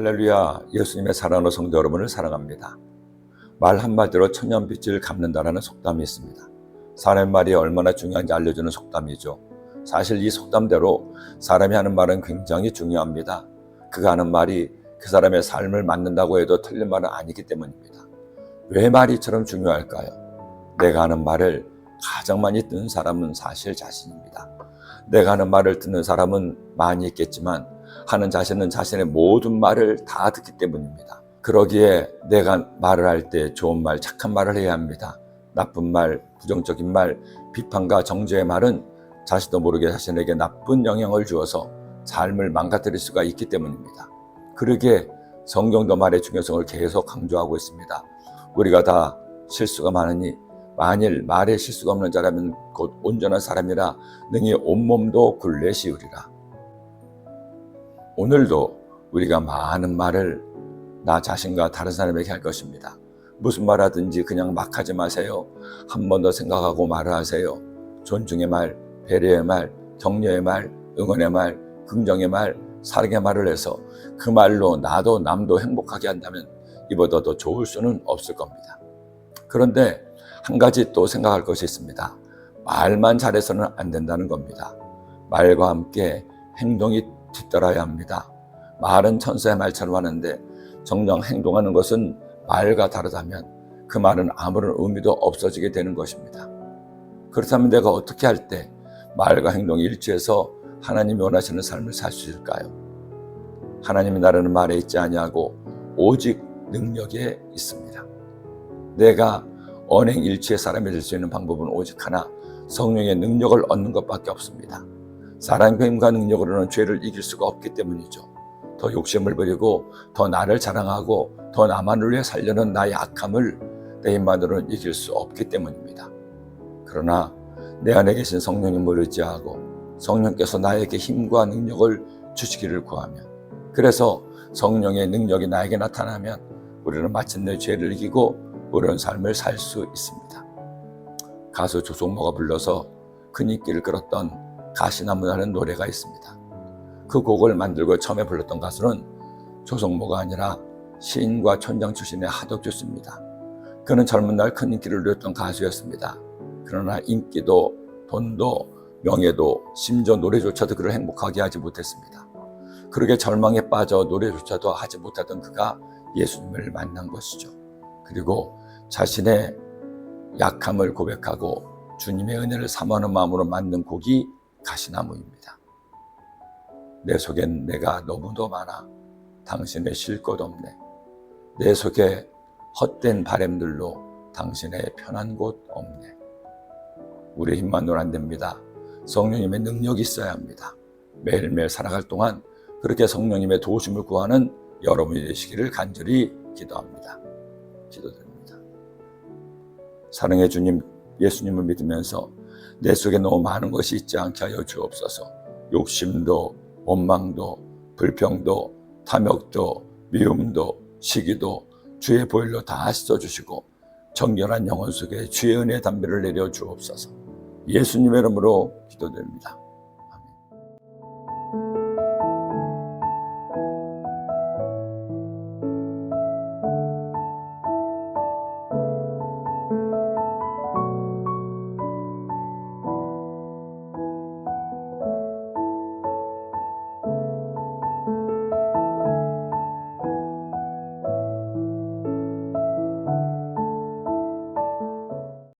할렐루야, 예수님의 사랑하는 성도 여러분을 사랑합니다. 말 한마디로 천년빛을 갚는다라는 속담이 있습니다. 사람의 말이 얼마나 중요한지 알려주는 속담이죠. 사실 이 속담대로 사람이 하는 말은 굉장히 중요합니다. 그가 하는 말이 그 사람의 삶을 맞는다고 해도 틀린 말은 아니기 때문입니다. 왜 말이 이처럼 중요할까요? 내가 하는 말을 가장 많이 듣는 사람은 사실 자신입니다. 내가 하는 말을 듣는 사람은 많이 있겠지만 하는 자신은 자신의 모든 말을 다 듣기 때문입니다. 그러기에 내가 말을 할 때 좋은 말, 착한 말을 해야 합니다. 나쁜 말, 부정적인 말, 비판과 정죄의 말은 자신도 모르게 자신에게 나쁜 영향을 주어서 삶을 망가뜨릴 수가 있기 때문입니다. 그러기에 성경도 말의 중요성을 계속 강조하고 있습니다. 우리가 다 실수가 많으니 만일 말에 실수가 없는 자라면 곧 온전한 사람이라 능히 온몸도 굴레시우리라. 오늘도 우리가 많은 말을 나 자신과 다른 사람에게 할 것입니다. 무슨 말 하든지 그냥 막 하지 마세요. 한 번 더 생각하고 말을 하세요. 존중의 말, 배려의 말, 격려의 말, 응원의 말, 긍정의 말, 사랑의 말을 해서 그 말로 나도 남도 행복하게 한다면 이보다 더 좋을 수는 없을 겁니다. 그런데 한 가지 또 생각할 것이 있습니다. 말만 잘해서는 안 된다는 겁니다. 말과 함께 행동이 뒤따라야 합니다. 말은 천사의 말처럼 하는데 정녕 행동하는 것은 말과 다르다면 그 말은 아무런 의미도 없어지게 되는 것입니다. 그렇다면 내가 어떻게 할 때 말과 행동이 일치해서 하나님이 원하시는 삶을 살 수 있을까요? 하나님이 나라는 말에 있지 아니하고 오직 능력에 있습니다. 내가 언행 일치의 사람이 될 수 있는 방법은 오직 하나 성령의 능력을 얻는 것밖에 없습니다. 사람의 힘과 능력으로는 죄를 이길 수가 없기 때문이죠. 더 욕심을 부리고 더 나를 자랑하고 더 나만을 위해 살려는 나의 악함을 내 힘만으로는 이길 수 없기 때문입니다. 그러나 내 안에 계신 성령님을 의지하고 성령께서 나에게 힘과 능력을 주시기를 구하면 그래서 성령의 능력이 나에게 나타나면 우리는 마침내 죄를 이기고 그런 삶을 살 수 있습니다. 가수 조성모가 불러서 큰 인기를 끌었던 가시나무라는 노래가 있습니다. 그 곡을 만들고 처음에 불렀던 가수는 조성모가 아니라 시인과 촌장 출신의 하덕주스입니다. 그는 젊은 날 큰 인기를 누렸던 가수였습니다. 그러나 인기도 돈도 명예도 심지어 노래조차도 그를 행복하게 하지 못했습니다. 그러게 절망에 빠져 노래조차도 하지 못하던 그가 예수님을 만난 것이죠. 그리고 자신의 약함을 고백하고 주님의 은혜를 사모하는 마음으로 만든 곡이 가시나무입니다. 내 속엔 내가 너무도 많아 당신의 쉴 곳 없네. 내 속에 헛된 바램들로 당신의 편한 곳 없네. 우리 힘만으로 안 됩니다. 성령님의 능력이 있어야 합니다. 매일매일 살아갈 동안 그렇게 성령님의 도우심을 구하는 여러분이 되시기를 간절히 기도합니다. 기도드립니다. 사랑의 주님, 예수님을 믿으면서 내 속에 너무 많은 것이 있지 않게 하여 주옵소서. 욕심도, 원망도, 불평도, 탐욕도, 미움도, 시기도 주의 보일로 다 씻어주시고 정결한 영혼 속에 주의 은혜 담배를 내려 주옵소서. 예수님의 이름으로 기도드립니다.